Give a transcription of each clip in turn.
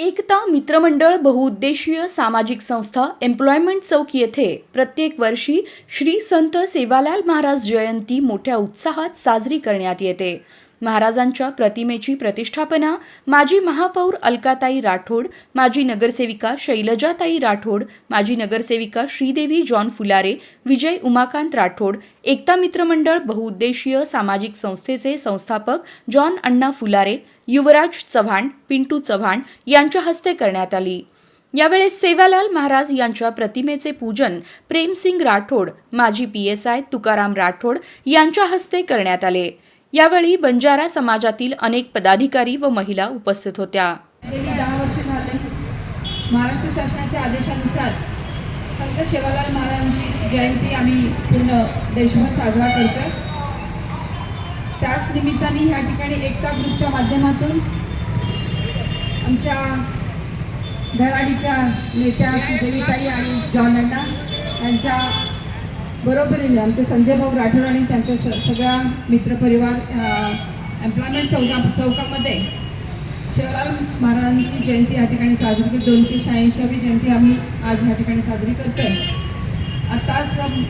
एकता मित्रमंडळ बहुउद्देशीय सामाजिक संस्था एम्प्लॉयमेंट चौक येथे प्रत्येक वर्षी श्री संत सेवालाल महाराज जयंती मोठ्या उत्साहात साजरी करण्यात येते. महाराजांच्या प्रतिमेची प्रतिष्ठापना माजी महापौर अलकाताई राठोड माजी नगरसेविका शैलजाताई राठोड माजी नगरसेविका श्रीदेवी जॉन फुलारे विजय उमाकांत राठोड एकता मित्रमंडळ बहुउद्देशीय सामाजिक संस्थेचे संस्थापक जॉन अण्णा फुलारे युवराज चव्हाण पिंटू चव्हाण यांच्या हस्ते करण्यात आली. यावेळेस सेवालाल महाराज यांच्या प्रतिमेचे पूजन प्रेमसिंग राठोड माजी P S I Tukaram Rathod यांच्या हस्ते करण्यात आले. यावेळी बंजारा समाजातील अनेक पदाधिकारी व महिला उपस्थित होत्या. गेली दहा वर्ष झाले महाराष्ट्र शासनाच्या आदेशानुसार संत सेवालाल महाराजांची जयंती आम्ही पूर्ण देशभर साजरा करतो त्याच निमित्ताने ह्या ठिकाणी एकता ग्रुपच्या माध्यमातून आमच्या घराडीच्या नेत्या सुदेवीताई आणि जॉन यांच्या बरोबरीने आमचे संजय भाऊ राठोड आणि त्यांच्या स सगळ्या मित्रपरिवार एम्प्लॉयमेंट चौका चौकामध्ये. शिवलाल महाराजांची जयंती या ठिकाणी साजरी केली दोनशे शहाऐंशीवी जयंती आम्ही आज ह्या ठिकाणी साजरी करतोय. आत्ताच अम,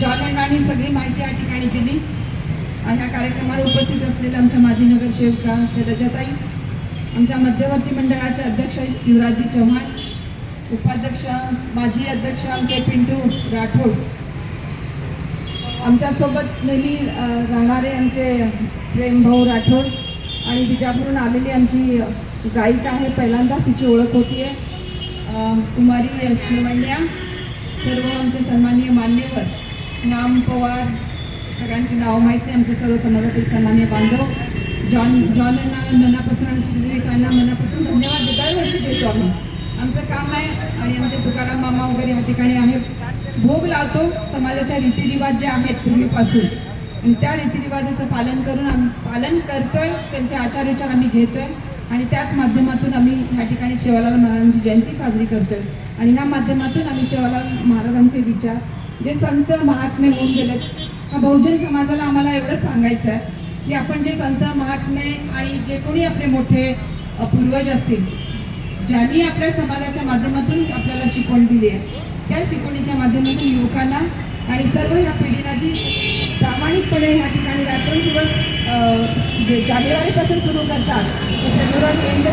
जॉन अण्णांनी सगळी माहिती या ठिकाणी दिली. ह्या कार्यक्रमाला उपस्थित असलेल्या आमच्या माजी नगरसेविका शैलजाताई आमच्या मध्यवर्ती मंडळाचे अध्यक्ष युवराजजी चव्हाण उपाध्यक्ष माजी अध्यक्ष आमचे पिंटू राठोड आमच्यासोबत नेहमी राहणारे आमचे प्रेमभाऊ राठोड आणि तिच्याकडून आलेली आमची गायिक आहे. पहिल्यांदाच तिची ओळख होती आहे कुमारी शिवण्या सर्व आमचे सन्माननीय मान्यवर नाम पवार सगळ्यांची नावं माहीत नाही आमचे सर्व समाजातील सन्माननीय बांधव जॉन जॉनना मनापासून आणि श्रीकांना मनापासून धन्यवाद. दरवर्षी देतो आम्ही. आमचं काम आहे आणि आमचे तुकाराम मामा वगैरे या ठिकाणी आहे भोग लावतो समाजाच्या रीतिरिवाज जे आहेत पूर्वीपासून. आणि त्या रीतिरिवाजाचं पालन करून आम्ही पालन करतोय त्यांचे आचार विचार आम्ही घेतोय. आणि त्याच माध्यमातून आम्ही ह्या ठिकाणी शिवालाल महाराजांची जयंती साजरी करतोय. आणि ह्या माध्यमातून आम्ही शिवालाल महाराजांचे विचार जे संत महात्मे होऊन गेलेत हा बहुजन समाजाला आम्हाला एवढंच सांगायचं आहे की आपण जे संत महात्मे आणि जे कोणी आपले मोठे पूर्वज असतील ज्यांनी आपल्या समाजाच्या माध्यमातून आपल्याला शिकवण दिली आहे त्या शिकवणीच्या माध्यमातून युवकांना आणि सर्व ह्या पिढीला जी प्रामाणिकपणे ह्या ठिकाणी रात्रंदिवस जे जानेवारीपासून सुरू करतात तर फेब्रुवारी एंड